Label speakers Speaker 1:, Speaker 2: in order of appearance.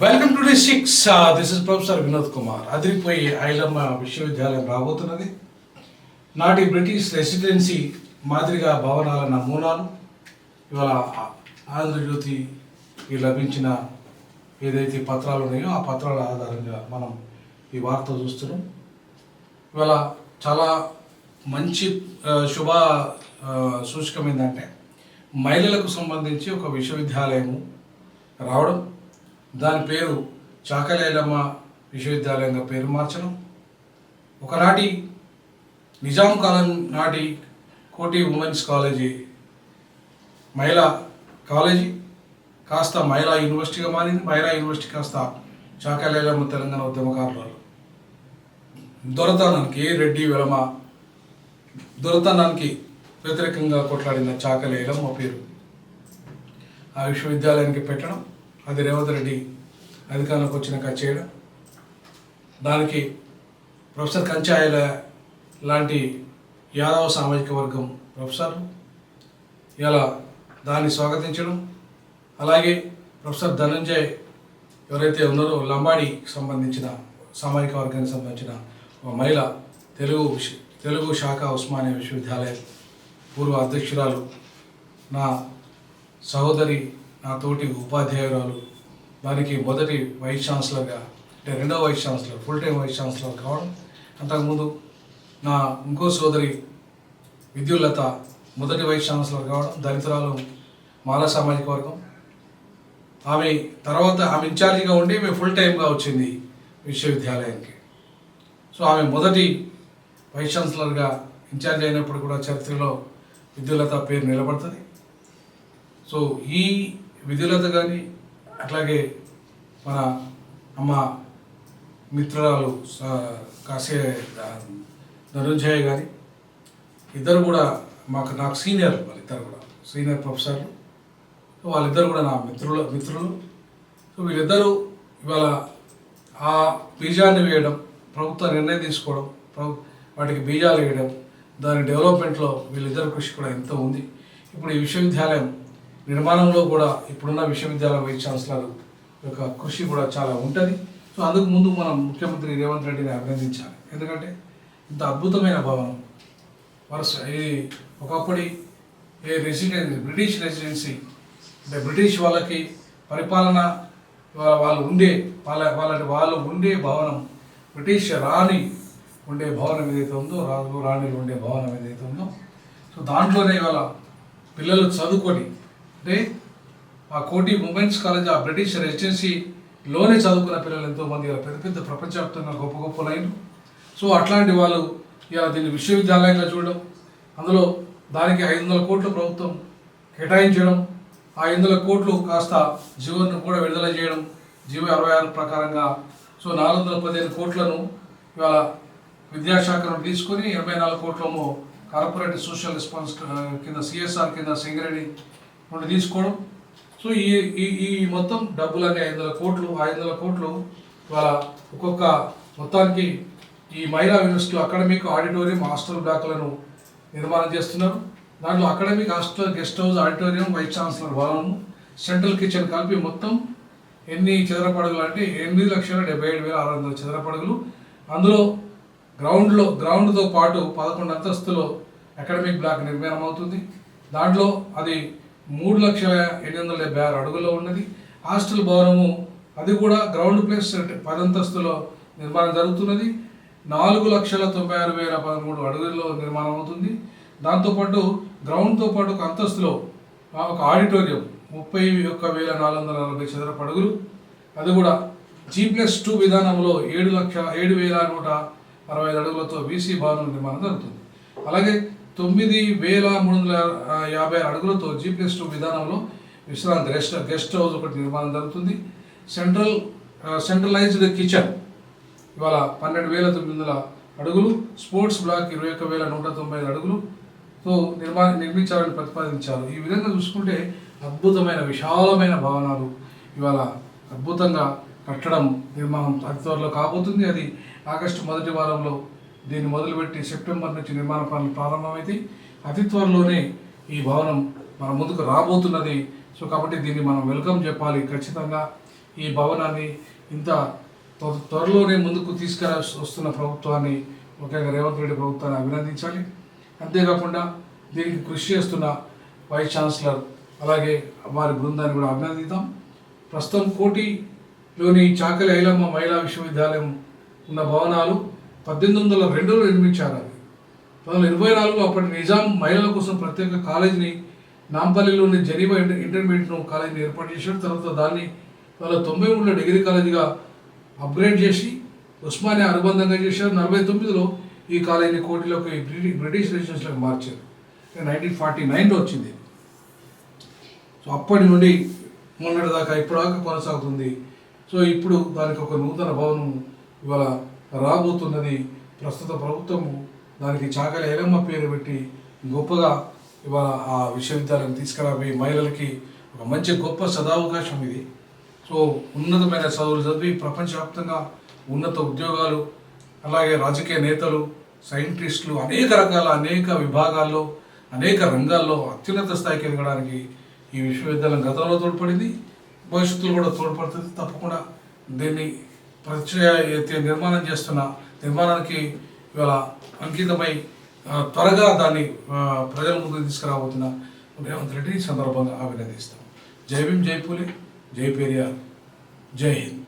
Speaker 1: Welcome to day six this is professor Vinod Kumar అదిరిపోయి Ailamma విశ్వవిద్యాలయం రాబోతున్నది నాటి British residency మాదిరిగా భవనాల నమూనాలు ఇవాళ ఆంధ్రజ్యోతికి లభించిన ఏదైతే పత్రాలు ఉన్నాయో ఆ పత్రాల ఆధారంగా మనం ఈ వార్త చూస్తున్నాం. ఇవాళ చాలా మంచి uh, శుభ uh, సూచకం ఏంటంటే మహిళలకు సంబంధించి ఒక విశ్వవిద్యాలయము రావడం. దాని పేరు చాకలేలమ్మ విశ్వవిద్యాలయంగా పేరు మార్చడం ఒకనాటి నిజాం కాలం నాటి కోటి ఉమెన్స్ కాలేజీ మహిళా కాలేజీ కాస్త మహిళా యూనివర్సిటీగా మారింది. మహిళా యూనివర్సిటీ కాస్త చాకలేలమ్మ తెలంగాణ ఉద్యమకారులు దొరతనానికి రెడ్డి వెలమ దొరతనానికి వ్యతిరేకంగా కొట్లాడిన చాకలేలం మా పేరు ఆ విశ్వవిద్యాలయానికి పెట్టడం అది రేవంత్ రెడ్డి అధికారంలోకి వచ్చినాక చేయడం. దానికి ప్రొఫెసర్ కంచాయల లాంటి యాదవ సామాజిక వర్గం ప్రొఫెసర్లు ఇలా దాన్ని స్వాగతించడం. అలాగే ప్రొఫెసర్ ధనంజయ్ ఎవరైతే ఉన్నారో లంబాడికి సంబంధించిన సామాజిక వర్గానికి సంబంధించిన ఒక మహిళ తెలుగు తెలుగు శాఖ ఉస్మానియా విశ్వవిద్యాలయం పూర్వ అధ్యక్షురాలు నా సహోదరి నా తోటి ఉపాధ్యాయురాలు దానికి మొదటి వైస్ ఛాన్సలర్గా అంటే రెండవ vice chancellor full time vice chancellor కావడం అంతకుముందు నా ఇంకో సోదరి విద్యుల్లత మొదటి వైస్ ఛాన్సలర్ కావడం దళితురాలు మాల సామాజిక వర్గం. ఆమె తర్వాత ఆమె ఇన్ఛార్జిగా ఉండి ఆమె ఫుల్ టైంగా వచ్చింది విశ్వవిద్యాలయానికి. సో ఆమె మొదటి వైస్ ఛాన్సలర్గా ఇన్ఛార్జ్ అయినప్పుడు కూడా చరిత్రలో విద్యులత పేరు నిలబడుతుంది. సో ఈ విద్యులత కానీ అట్లాగే మన అమ్మ మిత్రురాలు కాసే ధనుంజయ కానీ ఇద్దరు కూడా మాకు నాకు సీనియర్ వాళ్ళిద్దరు కూడా. సీనియర్ ప్రొఫెసర్లు. వాళ్ళిద్దరు కూడా నా మిత్రులు మిత్రులు. సో వీళ్ళిద్దరూ ఇవాళ ఆ బీజాన్ని వేయడం ప్రభుత్వ నిర్ణయం తీసుకోవడం ప్రభు వాటికి బీజాలు వేయడం దాని డెవలప్మెంట్లో వీళ్ళిద్దరి కృషి కూడా ఎంతో ఉంది. ఇప్పుడు ఈ విశ్వవిద్యాలయం నిర్మాణంలో కూడా ఇప్పుడున్న విశ్వవిద్యాలయం వైస్ ఛాన్సలర్ యొక్క కృషి కూడా చాలా ఉంటుంది. సో అందుకు ముందు మనం ముఖ్యమంత్రి రేవంత్ రెడ్డిని అభినందించాలి. ఎందుకంటే ఇంత అద్భుతమైన భవనం వరుస ఇది ఒకప్పటి ఏ రెసిడెన్సీ బ్రిటిష్ రెసిడెన్సీ అంటే బ్రిటిష్ వాళ్ళకి పరిపాలన వాళ్ళు ఉండే వాళ్ళ వాళ్ళ వాళ్ళు ఉండే భవనం బ్రిటిష్ రాణి ఉండే భవనం ఏదైతే ఉందో రాజు రాణిలు ఉండే భవనం ఏదైతే ఉందో సో దాంట్లోనే ఇవాళ పిల్లలు చదువుకొని అంటే ఆ కోటి ఉమెన్స్ కాలేజ్ ఆ బ్రిటిష్ రెసిడెన్సీలోనే చదువుకున్న పిల్లలు ఎంతోమంది పెద్ద పెద్ద ప్రపంచవ్యాప్తంగా గొప్ప గొప్ప లైన్లు. సో అట్లాంటి వాళ్ళు ఇలా దీన్ని విశ్వవిద్యాలయంగా చూడడం అందులో దానికి ఐదు వందల కోట్లు ప్రభుత్వం కేటాయించడం ఆ ఐదు వందల కోట్లు కాస్త జీవోను కూడా విడుదల చేయడం జీవో అరవై ఆరు ప్రకారంగా. సో నాలుగు వందల పదిహేను కోట్లను ఇవాళ విద్యాశాఖను తీసుకొని ఎనభై నాలుగు కోట్లము కార్పొరేట్ సోషల్ రెస్పాన్స్ కింద సిఎస్ఆర్ కింద సింగరేణి నుండి తీసుకోవడం. సో ఈ ఈ ఈ మొత్తం డబ్బులన్నీ ఐదు వందల కోట్లు ఐదు వందల కోట్లు ఇవాళ ఒక్కొక్క మొత్తానికి ఈ మహిళా యూనివర్సిటీ అకాడమిక్ ఆడిటోరియం హాస్టల్ బ్లాక్లను నిర్మాణం చేస్తున్నారు. దాంట్లో academic hostel guest house auditorium vice chancellor భవనము సెంట్రల్ కిచెన్ కలిపి మొత్తం ఎన్ని చదరపడుగులు అంటే ఎనిమిది లక్షల డెబ్బై ఏడు వేల ఆరు వందల చదరపడుగులు. అందులో గ్రౌండ్లో గ్రౌండ్తో పాటు పదకొండు అంతస్తులో అకాడమిక్ బ్లాక్ నిర్మాణం అవుతుంది. దాంట్లో అది మూడు లక్షల ఎనిమిది వందల డెబ్బై ఆరు అడుగుల్లో ఉన్నది. హాస్టల్ భవనము అది కూడా గ్రౌండ్ ప్లస్ పదంతస్తులో నిర్మాణం జరుగుతున్నది. నాలుగు లక్షల తొంభై ఆరు వేల పదమూడు అడుగుల్లో నిర్మాణం అవుతుంది. దాంతోపాటు గ్రౌండ్తో పాటు ఒక అంతస్తులో ఒక ఆడిటోరియం ముప్పై ఒక్క వేల నాలుగు వందల నలభై చదరపు అడుగులు. అది కూడా జీ ప్లస్ టూ విధానంలో ఏడు లక్ష ఏడు వేల నూట అరవై ఐదు అడుగులతో బీసీ భవనం నిర్మాణం జరుగుతుంది. అలాగే తొమ్మిది వేల మూడు వందల యాభై ఆరు అడుగులతో జీ ప్లస్ టూ విధానంలో విశ్రాంతి గెస్ట్ గెస్ట్ హౌస్ ఒకటి నిర్మాణం జరుగుతుంది. సెంట్రల్ సెంట్రలైజ్డ్ కిచెన్ ఇవాళ పన్నెండు వేల తొమ్మిది వందల అడుగులు స్పోర్ట్స్ బ్లాక్ ఇరవై ఒక్క వేల నూట తొంభై ఐదు అడుగులు తో నిర్మించాలని ప్రతిపాదించారు. ఈ విధంగా చూసుకుంటే అద్భుతమైన విశాలమైన భవనాలు ఇవాళ అద్భుతంగా కట్టడం నిర్మాణం అతి త్వరలో కాబోతుంది. అది ఆగస్టు మొదటి వారంలో దీన్ని మొదలుపెట్టి సెప్టెంబర్ నుంచి నిర్మాణ పనులు ప్రారంభమైతే అతి త్వరలోనే ఈ భవనం మన ముందుకు రాబోతున్నది. సో కాబట్టి దీన్ని మనం వెల్కమ్ చెప్పాలి. ఖచ్చితంగా ఈ భవనాన్ని ఇంత త్వరలోనే ముందుకు తీసుకురా వస్తున్న ప్రభుత్వాన్ని ముఖ్యంగా రేవంత్ రెడ్డి ప్రభుత్వాన్ని అభినందించాలి. అంతేకాకుండా దీనికి కృషి చేస్తున్న వైస్ ఛాన్సలర్ అలాగే వారి బృందాన్ని కూడా అభినందిద్దాం. ప్రస్తుతం కోటిలోని చాకలి ఐలమ్మ మహిళా విశ్వవిద్యాలయం ఉన్న భవనాలు పద్దెనిమిది వందల రెండులో నిర్మించారు అది. పంతొమ్మిది ఇరవై నాలుగులో అప్పటి నిజాం మహిళల కోసం ప్రత్యేక కాలేజీని నాంపల్లిలోని జనీవా ఇంటర్ ఇంటర్మీడియట్ కాలేజీని ఏర్పాటు చేశాడు తర్వాత దాన్ని వాళ్ళ తొంభై మూడులో డిగ్రీ కాలేజీగా అప్గ్రేడ్ చేసి ఉస్మానియా అనుబంధంగా చేశారు. నలభై తొమ్మిదిలో ఈ కాలేజీని కోటిలోకి బ్రిటి- బ్రిటిష్ రెసిడెన్స్లోకి మార్చారు. నైన్టీన్ ఫార్టీ నైన్లో వచ్చింది. సో అప్పటి నుండి మొన్నటి దాకా ఇప్పటిదాకా కొనసాగుతుంది. సో ఇప్పుడు దానికి ఒక నూతన భవనం ఇవాళ రాబోతున్నది ప్రస్తుత ప్రభుత్వము. దానికి చాకలి ఎలమ్మ పేరు పెట్టి గొప్పగా ఇవాళ ఆ విశ్వవిద్యాలయం తీసుకురాబోయి మహిళలకి ఒక మంచి గొప్ప సదావకాశం ఇది. సో ఉన్నతమైన చదువులు చదివి ప్రపంచవ్యాప్తంగా ఉన్నత ఉద్యోగాలు అలాగే రాజకీయ నేతలు సైంటిస్టులు అనేక రకాల అనేక విభాగాల్లో అనేక రంగాల్లో అత్యున్నత స్థాయికి ఎదగడానికి ఈ విశ్వవిద్యాలయం గతంలో తోడ్పడింది. భవిష్యత్తులో కూడా తోడ్పడుతుంది తప్పకుండా. దీన్ని ప్రత్యయ నిర్మాణం చేస్తున్న నిర్మాణానికి ఇవాళ అంకితమై త్వరగా దాన్ని ప్రజల ముందుకు తీసుకురాబోతున్న రేవంత్ రెడ్డి సందర్భంగా అభినందిస్తాం. జై భీం జై పూలే జై పెరియార్ జై హింద్.